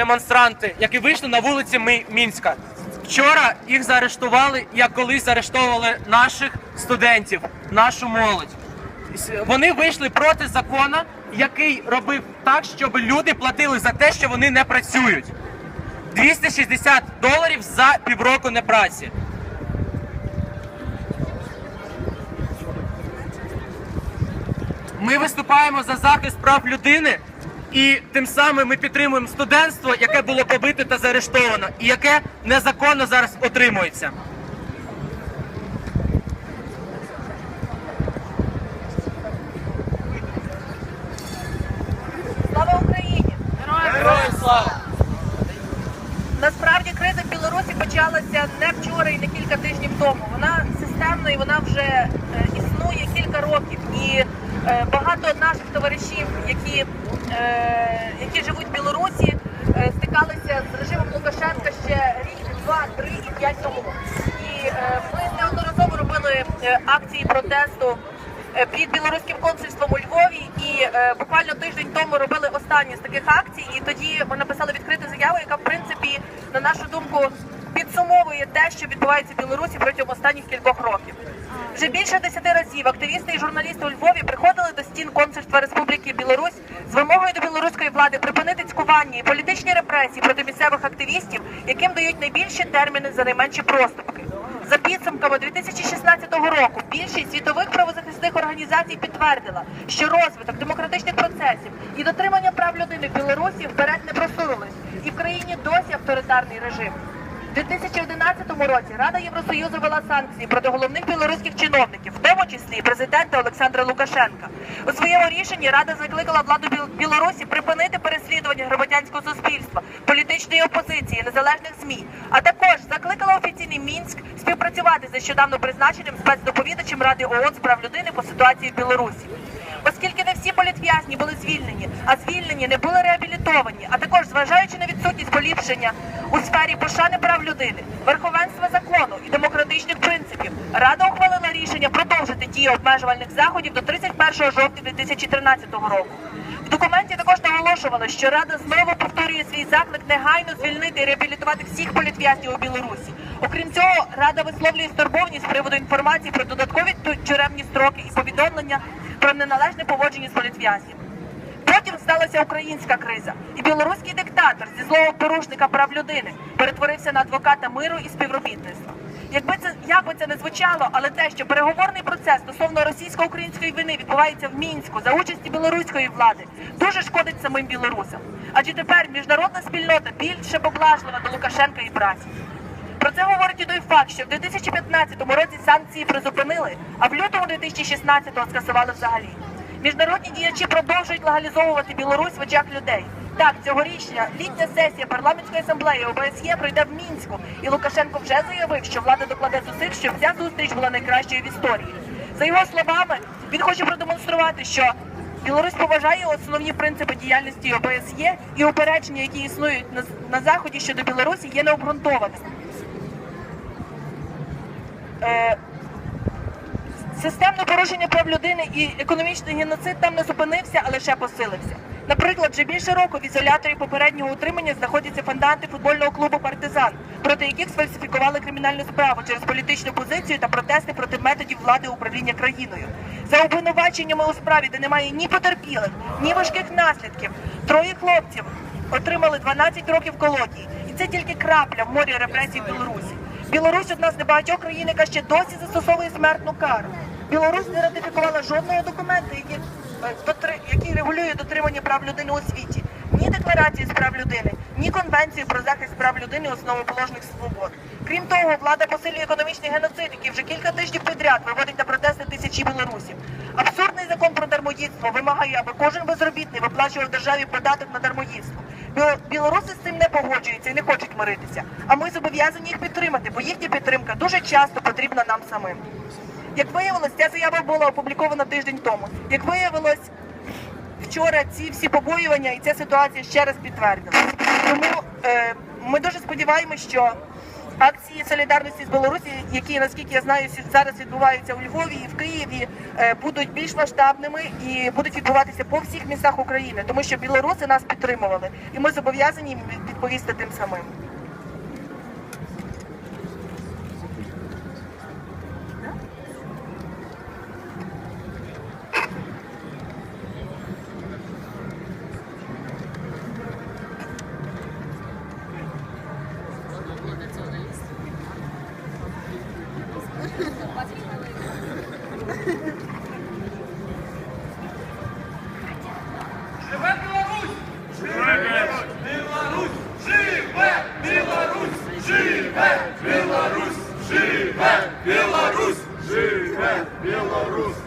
демонстранти, які вийшли на вулиці Мінська. Вчора їх заарештували, як колись заарештовували наших студентів, нашу молодь. Вони вийшли проти закону, який робив так, щоб люди платили за те, що вони не працюють. 260 доларів за півроку непраці. Ми виступаємо за захист прав людини, і тим самим ми підтримуємо студентство, яке було побите та заарештовано, і яке незаконно зараз отримується. Слава Україні! Героям слава! Насправді криза в Білорусі почалася не вчора і не кілька тижнів тому. Вона системна і вона вже е, існує кілька багато наших товаришів, які, е, які живуть в Білорусі, е, стикалися з режимом Лукашенка ще рік, два, три і п'ять тому. І е, ми неодноразово робили е, акції протесту е, під білоруським консульством у Львові, і е, буквально тиждень тому робили останню з таких акцій. І тоді ми написали відкриту заяву, яка в принципі, на нашу думку, підсумовує те, що відбувається в Білорусі протягом останніх кількох років. Вже більше десяти разів активісти і журналісти у Львові приходили до стін консульства Республіки Білорусь з вимогою до білоруської влади припинити цькування і політичні репресії проти місцевих активістів, яким дають найбільші терміни за найменші проступки. За підсумками 2016 року більшість світових правозахисних організацій підтвердила, що розвиток демократичних процесів і дотримання прав людини в Білорусі вперед не просунулись, і в країні досі авторитарний режим. У 2011 році Рада Євросоюзу ввела санкції проти головних білоруських чиновників, в тому числі президента Олександра Лукашенка. У своєму рішенні Рада закликала владу Білорусі припинити переслідування громадянського суспільства, політичної опозиції, незалежних ЗМІ, а також закликала офіційний Мінськ співпрацювати з нещодавно призначеним спецдоповідачем Ради ООН з прав людини по ситуації в Білорусі. Оскільки не всі політв'язні були звільнені, а звільнені не були реабілітовані, а також зважаючи на відсутність поліпшення у сфері пошани прав людини, верховенства закону і демократичних принципів, Рада ухвалила рішення продовжити дію обмежувальних заходів до 31 жовтня 2013 року. В документі також наголошували, що Рада знову повторює свій заклик негайно звільнити і реабілітувати всіх політв'язнів у Білорусі. Окрім цього, Рада висловлює стурбованість з приводу інформації про додаткові тюремні строки і повідомлення про неналежне поводження з політв'язням. Потім сталася українська криза, і білоруський диктатор зі злого порушника прав людини перетворився на адвоката миру і співробітництва. Якби це як би це не звучало, але те, що переговорний процес стосовно російсько-української війни відбувається в мінську за участі білоруської влади, дуже шкодить самим білорусам. Адже тепер міжнародна спільнота більше поблажлива до Лукашенка і братів. Про це говорить і той факт, що в 2015 році санкції призупинили, а в лютому 2016-го скасували взагалі. Міжнародні діячі продовжують легалізовувати Білорусь в очах людей. Так, цьогорічня літня сесія парламентської асамблеї ОБСЄ пройде в мінську, і Лукашенко вже заявив, що влада докладе зусиль, щоб ця зустріч була найкращою в історії. За його словами, він хоче продемонструвати, що Білорусь поважає основні принципи діяльності ОБСЄ і упередження, які існують на, заході щодо Білорусі, є необґрунтованими. Е, Системне порушення прав людини і економічний геноцид там не зупинився, а лише посилився. Наприклад, вже більше року в ізоляторі попереднього утримання знаходяться фонданти футбольного клубу Партизан, проти яких сфальсифікували кримінальну справу через політичну позицію та протести проти методів влади управління країною. За обвинуваченнями у справі, де немає ні потерпілих, ні важких наслідків, троє хлопців отримали 12 років колонії. І це тільки крапля в морі репресій в Білорусі. Білорусь одна з небагатьох країн, яка ще досі застосовує смертну кару. Білорусь не ратифікувала жодного документу, який, е, який регулює дотримання прав людини у світі. Ні декларації з прав людини, ні конвенції про захист прав людини основоположних свобод. Крім того, влада посилює економічний геноцид, який вже кілька тижнів підряд виводить на протести тисячі білорусів. Абсурдний закон про дармоїдство вимагає, аби кожен безробітний виплачував державі податок на дармоїдство. Бі- Білоруси з цим не погоджуються і не хочуть миритися. А ми зобов'язані їх підтримати, бо їхня підтримка дуже часто потрібна нам самим. Як виявилось, ця заява була опублікована тиждень тому. Як виявилось, вчора ці всі побоювання і ця ситуація ще раз підтвердила. Тому е, ми дуже сподіваємося, що акції солідарності з Білорусі, які наскільки я знаю, зараз відбуваються у Львові і в Києві, е, будуть більш масштабними і будуть відбуватися по всіх містах України, тому що білоруси нас підтримували, і ми зобов'язані відповісти тим самим. Живе Білорусь! Живе Білорусь! Живе Білорусь! Живе Білорусь! Живе Білорусь! Живе Білорусь!